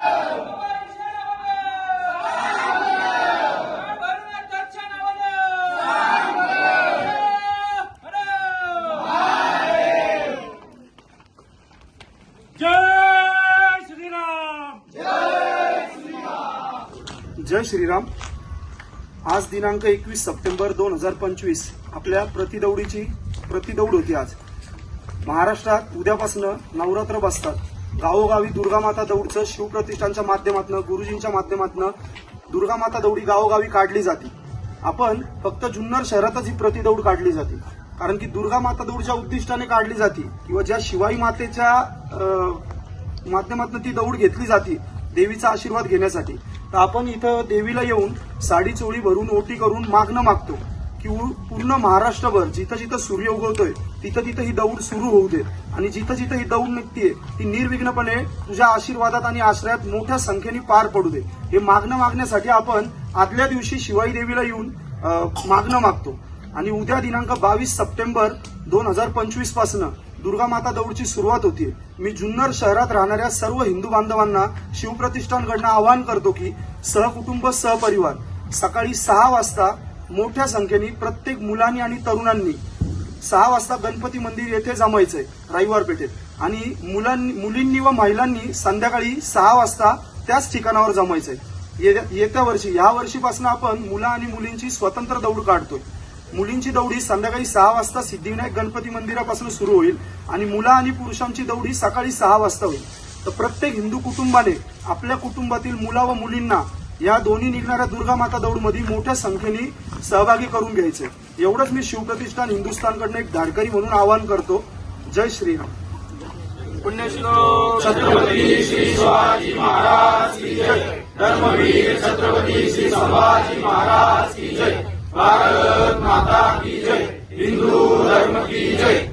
जय श्रीराम. आज दिनांक एकवीस सप्टेंबर दोन हजार पंचवीस. आपल्या प्रतिदौडीची प्रतिदौड होती आज. महाराष्ट्रात उद्यापासून नवरात्र बसतात. गावोगावी दुर्गामाता दौडचं शिवप्रतिष्ठानच्या माध्यमातून गुरुजींच्या माध्यमातून दुर्गामाता दौडी गावोगावी काढली जाते. आपण फक्त जुन्नर शहरातच ही प्रतिदौड काढली जाते. कारण की दुर्गामाता दौडच्या उद्दिष्टाने काढली जाते किंवा ज्या शिवाई मातेच्या माध्यमातून ती दौड घेतली जाते देवीचा आशीर्वाद घेण्यासाठी तर आपण इथं देवीला येऊन साडी चोळी भरून ओटी करून मागणं मागतो. की पूर्ण महाराष्ट्रभर जिथं जिथं सूर्य उगवतोय तिथं तिथं ही दौड सुरू होऊ दे. आणि जिथं जिथं ही दौड निघतीये ती निर्विघ्नपणे तुझ्या आशीर्वादात आणि आश्रयात मोठ्या संख्येने पार पडू दे. हे मागणं मागण्यासाठी आपण आदल्या दिवशी शिवाई देवीला येऊन मागणं मागतो. आणि उद्या दिनांक बावीस सप्टेंबर दोन हजार पंचवीसपासून दुर्गा माता दौडची सुरुवात होतीये. मी जुन्नर शहरात राहणाऱ्या सर्व हिंदू बांधवांना शिवप्रतिष्ठानकडनं आवाहन करतो की सहकुटुंब सहपरिवार. सकाळी सहा वाजता मोठ्या संख्येने प्रत्येक मुलांनी आणि तरुणांनी सहा वाजता गणपती मंदिर येथे जमायचंय रविवार पेठेत. आणि मुलांनी मुलींनी व महिलांनी संध्याकाळी सहा वाजता त्याच ठिकाणावर जमायचंय. येत्या वर्षी या वर्षीपासून आपण मुलं आणि मुलींची स्वतंत्र दौड काढतोय. मुलींची दौडी संध्याकाळी सहा वाजता सिद्धिविनायक गणपती मंदिरापासून सुरू होईल आणि मुलं आणि पुरुषांची दौडी सकाळी सहा वाजता होईल. तर प्रत्येक हिंदू कुटुंबाने आपल्या कुटुंबातील मुला व मुलींना या दोन्ही निघणाऱ्या दुर्गा माता दौडमध्ये मोठ्या संख्येने सहभागी करून घ्यायचे. एवढंच मी शिवप्रतिष्ठान हिंदुस्थानकडनं एक धाडकरी म्हणून आवाहन करतो. जय श्रीराम. पुण्यश्लोक छत्रपती श्री शिवाजी महाराज की जय. धर्मवीर छत्रपती श्री संभाजी महाराज की जय. भारत माता की जय. हिंदू धर्म की जय.